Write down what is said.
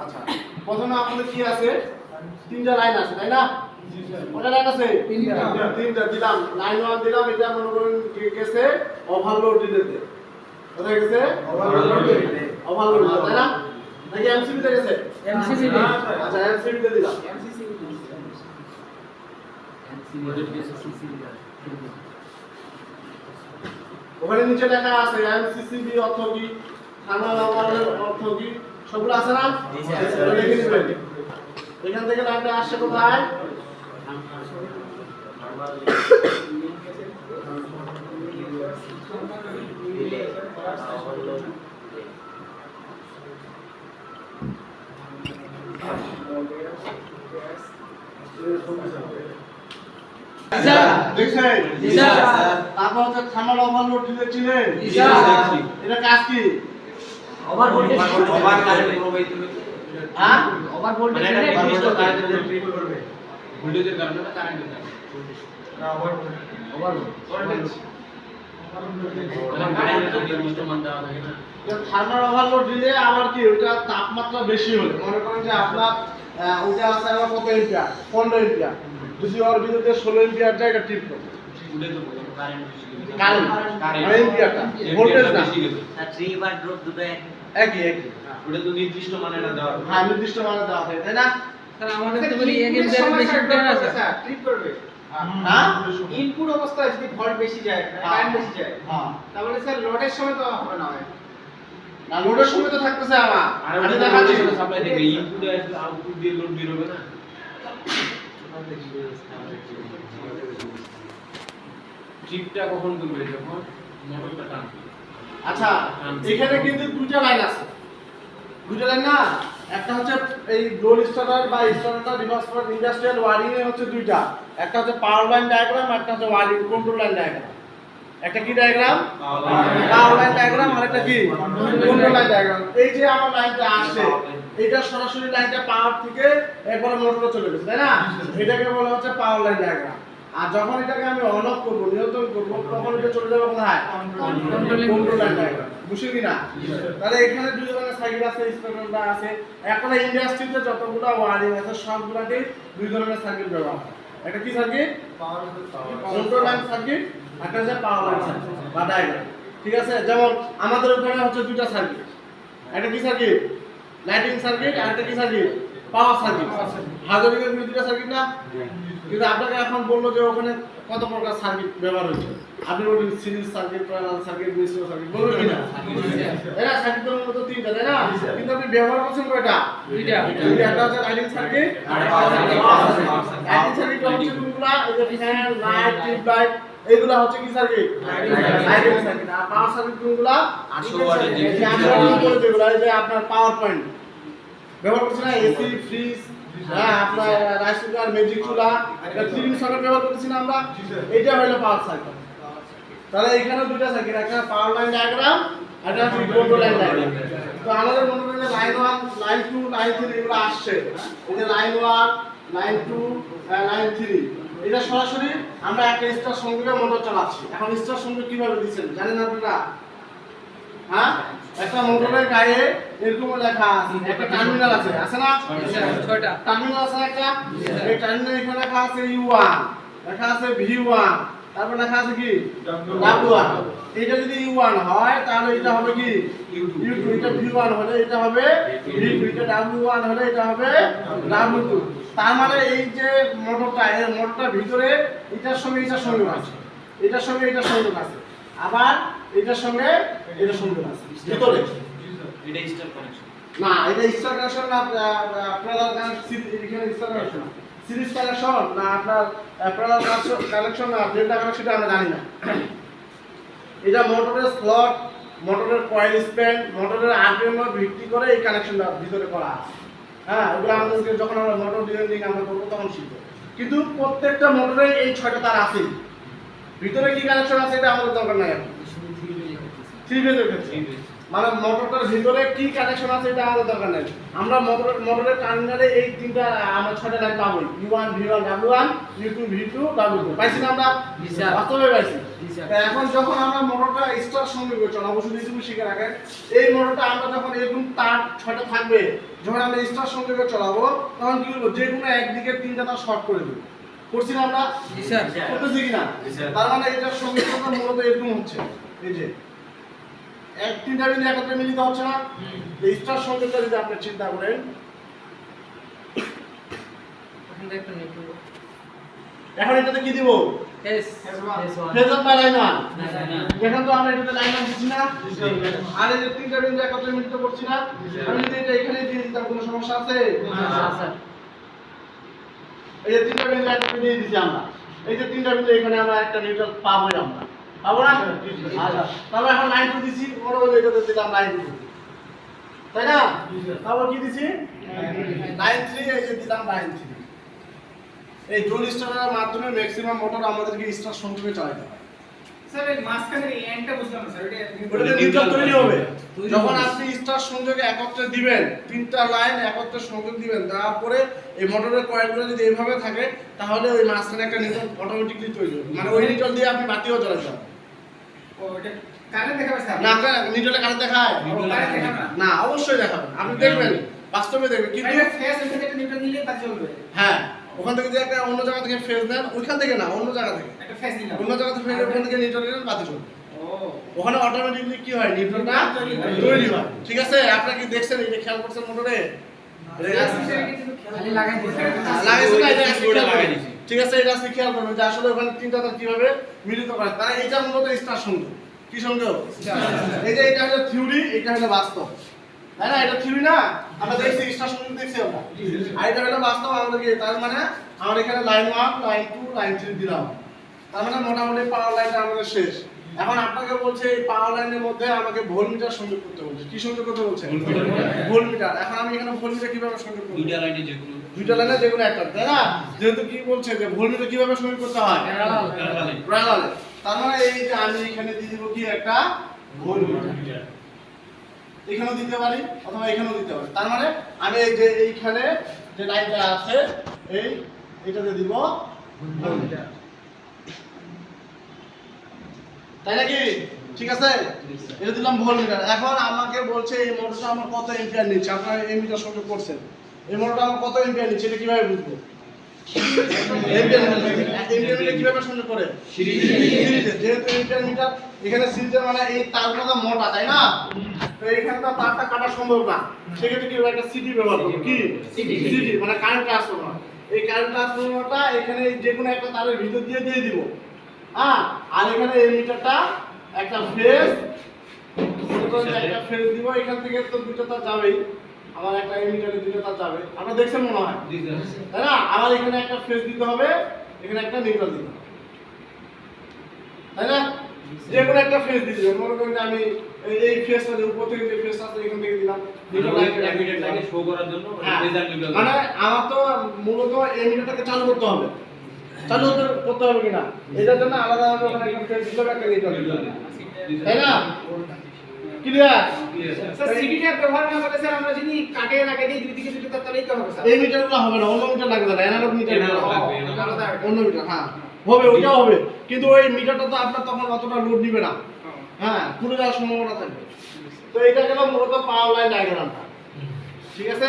আচ্ছা প্রথমে আপনাদের কি আছে? তিনটা লাইন আছে তাই না? কটা লাইন আছে? তিনটা। তিনটা দিলাম। লাইন ওয়ান দিলাম এটা মনে করেন কি গেছে? ওভারলোড দিতে কোথায় গেছে? ওভারলোড ওভারলোড তাই না? নাকি এমসিবি তে গেছে? MCB আচ্ছা এমসিবি তে দিলাম। ওখানে নিচে লেখা আছে এমসিসিবি অর্থ কি? থানা ব্যবহারের অর্থ কি? সবগুলো আছে না? এখান থেকে লাইনটা আসছে কোথায়? দেখছেন জি স্যার। তারপর হচ্ছে থানার ওভারলোড স্যার। এটা কাজ কি? ওভার ভোল্টেজ ওভার কারেন্ট প্রবাহিত হ্যাঁ ওভার মানে ভোল্টেজ এটা নির্দিষ্ট কারেন্টের ট্রিপ করবে ভোল্টেজের কারণে না কারেন্টের কারণে ভোল্টেজ কারেন্টের নির্দিষ্ট মান দেওয়া থাকে না থার্মাল ওভারলোড দিলে আবার কি ওটা তাপমাত্রা বেশি হলে মনে করেন যে আপনার ওটা আছে আমার কত এম্পিয়ার পনেরো এম্পিয়ার যদি ওর বিরুদ্ধে ষোলো এম্পিয়ার এটা টিপ করবে উঠে তো কারেন্ট বেশি গেছে। কারেন্ট। কারেন্ট। মানে ভোল্টেজ না। থ্রি বার ড্রপ দুটো একই একই। ওটা তো নির্দিষ্ট মানে না দেওয়া হ্যাঁ নির্দিষ্ট মানে দেওয়া থাকে তাই না? স্যার আমাদের তো বলি এক এম্পিয়ার বেশি দেন আছে। ট্রিপ করবে। হ্যাঁ ইনপুট অবস্থায় যদি ভোল্ট বেশি যায় কারেন্ট বেশি যায় হ্যাঁ। তাহলে স্যার লোডের সময় তো হবে না হয়। না লোডের সময় তো থাকতেছে আমার। আর আমি দেখাচ্ছি সাপ্লাই থেকে ইনপুট আসবে আউটপুট দিয়ে লোড বের হবে না ট্রিপটা কখন করবে? যখন মোটরটা টানবে। আচ্ছা এখানে কিন্তু দুইটা লাইন আছে। দুইটা লাইন না? একটা হচ্ছে এই ডোল স্টার্টার বা স্টার্টার রিভার্স করার ইন্ডাস্ট্রিয়াল ওয়ারিং এ হচ্ছে দুইটা। একটা হচ্ছে পাওয়ার লাইন ডায়াগ্রাম একটা হচ্ছে ওয়ারিং কন্ট্রোল লাইন ডায়াগ্রাম একটা কি ডায়াগ্রাম পাওয়ার লাইন ডায়াগ্রাম আর একটা কি? কন্ট্রোল লাইন ডায়াগ্রাম এই যে আমার লাইনটা আসছে এটা সরাসরি লাইনটা পাওয়ার থেকে একবারে মোটরে চলে গেছে তাই না? এটাকে বলা হচ্ছে পাওয়ার লাইন ডায়াগ্রাম আর যখন এটাকে আমি অন অফ করব নিয়ন্ত্রণ করব তখন এটা চলে যাবে কোথায়? বুঝলি না? তাহলে এখানে দুই ধরনের সাইকেল আছে স্পেক্ট্রামটা আছে। এখন ইন্ডাস্ট্রিতে যতগুলো ওয়ারিং আছে সবগুলাতে দুই ধরনের সার্কিট ব্যবহার হয়। একটা কি সার্কিট কন্ট্রোল লাইন সার্কিট একটা হচ্ছে পাওয়ার লাইন সার্কিট বা ডায়াগ্রাম ঠিক আছে? যেমন আমাদের ওখানে হচ্ছে দুইটা সার্কিট একটা কি সার্কিট লাইটিং সার্কিট আর একটা কি সার্কিট পাওয়ার সার্কিট হাজারিকের দুইটা সার্কিট না? কিন্তু আপনাকে এখন বলল যে ওখানে কত প্রকার সার্কিট ব্যবহার হচ্ছে আপনি বলবেন সিরিজ সার্কিট প্যারালাল সার্কিট মিশ্র সার্কিট বলবেন কি না তাই না সার্কিট তো মূলত তিনটা তাই না? কিন্তু আপনি ব্যবহার করছেন কয়টা? দুইটা। দুইটা। একটা হচ্ছে লাইটিং সার্কিট লাইটিং সার্কিট হচ্ছে কোনগুলা এই যে ফ্যান লাইট টিউব লাইট এগুলা হচ্ছে কি সার্কিট লাইটিং সার্কিট আর পাওয়ার সার্কিট কোনগুলা 800 ওয়াটের যে- এই যে আমরা উপরে যেগুলা এই যে আপনার পাওয়ার পয়েন্ট ব্যবহার করছেন না এসি ফ্রিজ হ্যাঁ আপনার রাইস কুকার ম্যাজিক চুলা এটা থ্রি পিন ব্যবহার করতেছি না আমরা এটা হলো পাওয়ার সার্কিট তাহলে এখানে দুইটা সার্কিট একটা পাওয়ার লাইন ডায়াগ্রাম আর একটা হচ্ছে লাইন ডায়াগ্রাম তো আমাদের মনে করেন line one line two line three এগুলো আসছে। এই যে line one line two line three. এটা সরাসরি আমরা একটা স্টার সংযোগে মোটর চালাচ্ছি। এখন স্টার সংযোগ কীভাবে দিচ্ছেন জানেন আপনারা? হ্যাঁ? একটা মোটরের গায়ে এরকম লেখা আছে একটা টার্মিনাল আছে আছে না? ছয়টা। টার্মিনাল আছে একটা? এই টার্মিনাল এখানে লেখা আছে ইউ1 লেখা আছে ভি1 তারপর লেখা আছে কি? ডাব্লিউ1 এটা যদি ইউ1 হয় তাহলে এটা হবে কি? ইউ2 এটা ভি1 হলে এটা হবে ভি2 এটা ডাব্লিউ1 হলে এটা হবে ডাব্লিউ2 তার মানে এই যে মোটরটা এই মোটরটার ভিতরে এটার সঙ্গে এটার সংযোগ আছে। এটার সঙ্গে এটার সংযোগ আছে। আবার এটার সঙ্গে এটার সংযোগ আছে। ভিতরে? এটা স্টার কানেকশন না এটা স্টার কানেকশন না আপনার এখানে স্টার কানেকশন সিরিজ কানেকশন না আপনার প্যারালাল কানেকশন না ডেল্টা কানেকশন আমরা জানি না। এটা মোটরের স্লট মোটরের কয়েল স্প্যান মোটরের আরপিএম ভিত্তি করে এই কানেকশনটা ভিতরে করা আছে। হ্যাঁ ওগুলো আমাদেরকে যখন আমরা মোটর ডিজাইনিং আমরা করব তখন শিখব। কিন্তু প্রত্যেকটা মোটরে এই ছয়টা তার আছে ভিতরে কি কানেকশন আছে এটা আমাদের দরকার নাই এখন। থ্রি ফেজের ক্ষেত্রে মানে মোটরটার ভিতরে কি কানেকশন আছে এটা আমাদের দরকার নেই। আমরা মোটর মোটরের টার্মিনালে এই তিনটা আমরা ছয়টা লাইন পাবো। U one V one W one U two V two W two পাইছি না আমরা? জি স্যার। বাস্তবে পাইছি। জি স্যার। তা এখন যখন আমরা মোটরটা স্টার সঙ্গে করছি অবশ্যই কিছু শিখে রাখেন এই মোটরটা আমরা যখন এরকম তার ছয়টা থাকবে যখন আমরা স্টার সঙ্গে করে চলাবো তখন কি করব? যে কোনো একদিকে তিনটা তার শর্ট করে দেবো। করছি না আমরা? জি স্যার। করতেছি কিনা জি স্যার। তার মানে এটার সঙ্গে মূলত এরকম হচ্ছে। এই যে এক তিনটা মিলে একত্রে মিলিত হচ্ছে না। এই স্টার সংকেতটা যদি আপনি চিন্তা করেন। এখন এটাতে কি দিব? এস এস ওয়ান ফেজার বা লাইন ওয়ান না না না এখন তো আমরা এটাতে লাইন দিচ্ছি না। আর এই যে তিনটা বিন্দু একত্রে মিলিত করছি না। আমি যদি এটা এখানে দিয়ে দিতাম কোনো সমস্যা আছে? এই যে তিনটা বিন্দু একত্রে দিয়ে দিচ্ছি আমরা। এই যে তিনটা বিন্দু এখানে আমরা একটা নিউট্রাল পাবোই আমরা। পাবো না আচ্ছা তারপর এখন লাইন টু দিছি। মনে হলো এটাতে দিলাম লাইন টু তাই না? তারপর কি দিছি? লাইন থ্রি এই যে দিলাম লাইন থ্রি। এই জোন স্টারের মাধ্যমে ম্যাক্সিমাম মোটর আমাদেরকে স্টার সংযোগে চালাতে হয়। স্যার এই মাঝখানে এই এন্ডটা বুঝলাম না স্যার। ওটাতে নিউট্রাল তৈরি হবে। যখন আপনি স্টার সংযোগে একত্রে দিবেন তিনটা লাইন একত্রে সংযোগ দিবেন তারপরে এই মোটরের কয়েলগুলো যদি এইভাবে থাকে তাহলে ওই মাঝখানে একটা নিউট্রাল অটোমেটিকলি তৈরি হবে। মানে ওই নিউট্রাল দিয়ে আপনি বাতিও জ্বালাতে পারবেন ও এটা কারেন্ট দেখাবে স্যার না নিউট্রালে কারেন্ট দেখায়। ও, কারেন্ট দেখাবে না? না অবশ্যই দেখাবেন। আপনি দেখবেন বাস্তবে দেখবেন কিন্তু এটা ফেস ইন্ডিকেটর নিউট্রাল নিলে তা চলবে। হ্যাঁ ওখান থেকে যদি একটা অন্য জায়গা থেকে ফেজ নেন ওইখান থেকে না অন্য জায়গা থেকে। একটা ফেস নিলাম। অন্য জায়গা থেকে ওখান থেকে নিউট্রাল নিলেন বাতি চলবে। ওখানে অটোমেটিকলি কি হয়? নিউট্রালটা তৈরি হয়। ঠিক আছে? আপনারা কি দেখছেন? এটা খেয়াল করছেন মোটরে লাগাই লাগাইছে না এটা ঠিক আছে, এটা আজকে খেয়াল করবেন যে আসলে ওখানে তিনটা তার কীভাবে মিলিত করে। তারা এটা মূলত স্টার সংযোগ কি সংযোগ এই যে এটা হলো থিওরি, এটা হলো বাস্তব। তাই না? এটা থিওরি না? আমরা দেখছি স্টার সংযোগ দেখছি আমরা। আর এটা হলো বাস্তব আমাদের কি তার মানে আমরা এখানে line one, line two, line three দিলাম। তার মানে মোটামুটি পাওয়ার লাইনটা আমাদের শেষ। এখন আপনাকে বলছে এই পাওয়ার লাইনের মধ্যে আমাকে ভোল্টমিটার সংযোগ করতে বলছে। কি সংযোগ করতে বলছে। ভোল্টমিটার। এখন আমি এখানে ভোল্টমিটার কীভাবে সংযোগ করব? দুইটা লাইনে যেগুলো দুইটা লাইনে যেগুলো একটা তাই না? যেহেতু কি বলছে যে ভোল্টমিটার কীভাবে সংযোগ করতে হয়? প্যারালাল প্যারালালে। প্যারালালে। তার মানে এই যে আমি এখানে দিয়ে দিব কি একটা ভোল্টমিটার এখানেও দিতে পারি অথবা এখানেও দিতে পারি। তার মানে আমি এই যে এইখানে যে লাইনটা আছে এই এটাতে দিব ভোল্টমিটার তাই নাকি? ঠিক আছে? এটা দিলাম ভোল্টমিটার এখন আমাকে বলছে এই মোটরটা আমার কত এম্পিয়ার নিচ্ছে? আপনারা এই মিটার সংযোগ করছেন। এই মোটরটা আমার কত এম্পিয়ার নিচ্ছে এটা কীভাবে বুঝব? এম্পিয়ার মিটার কীভাবে সংযোগ করে যেহেতু মিটার এখানে সিরিজের মানে এই তারগুলো মোটা তাই না? তো এখানে তো তারটা কাটা সম্ভব না। সেক্ষেত্রে কি একটা সিটি ব্যবহার করব। কি? সিটি মানে কারেন্ট ট্রান্সফরমার এই কারেন্ট ট্রান্সফরমারটা এখানে যে কোনো একটা তারের ভিতর দিয়ে দিয়ে দিব। হ্যাঁ? আর এখানে এই মিটারটা একটা ফেজ একটা ফেজ দিব। এখান থেকে তো দুটো তার যাবেই। আমার একটা এই মিটারে দুটো তার যাবে। আপনারা দেখছেন মনে হয়? তাই না? আমার এখানে একটা ফেজ দিতে হবে এখানে একটা নিউট্রাল দিতে হবে। তাই না? যে কোনো একটা ফেজ দিতে হবে। মনে করেন আমি এই ফেজটা যে উপর থেকে যে ফেজটা আছে এখান থেকে দিলাম। শো করার জন্য হ্যাঁ, রেজাল্ট নিউট্রাল মানে আমার তো মূলত এই মিটারটাকে চালু করতে হবে। চালু করতে- হবে কিনা? এটার জন্য আলাদা আলাদা একটা ফেজ দিতে হবে একটা নিউট্রাল দিতে হবে। তাই না? ক্লিয়ার স্যার সিটিটা ব্যবহার না করে স্যার আমরা যদি কাটে লাগাই দিই দুই দিকে দুটো তার তাহলেই তো হবে স্যার এই মিটারগুলো হবে না অন্য মিটার লাগবে না অ্যানালগ মিটার লাগবে, অন্য মিটার হ্যাঁ। হবে কিন্তু ওই মিটারটা তো আপনার তখন অতটা লোড নিবে না। হ্যাঁ পুরো যাওয়ার সম্ভাবনা থাকবে। তো এটা গেল মূলত পাওয়ার লাইন ডায়াগ্রামটা ঠিক আছে?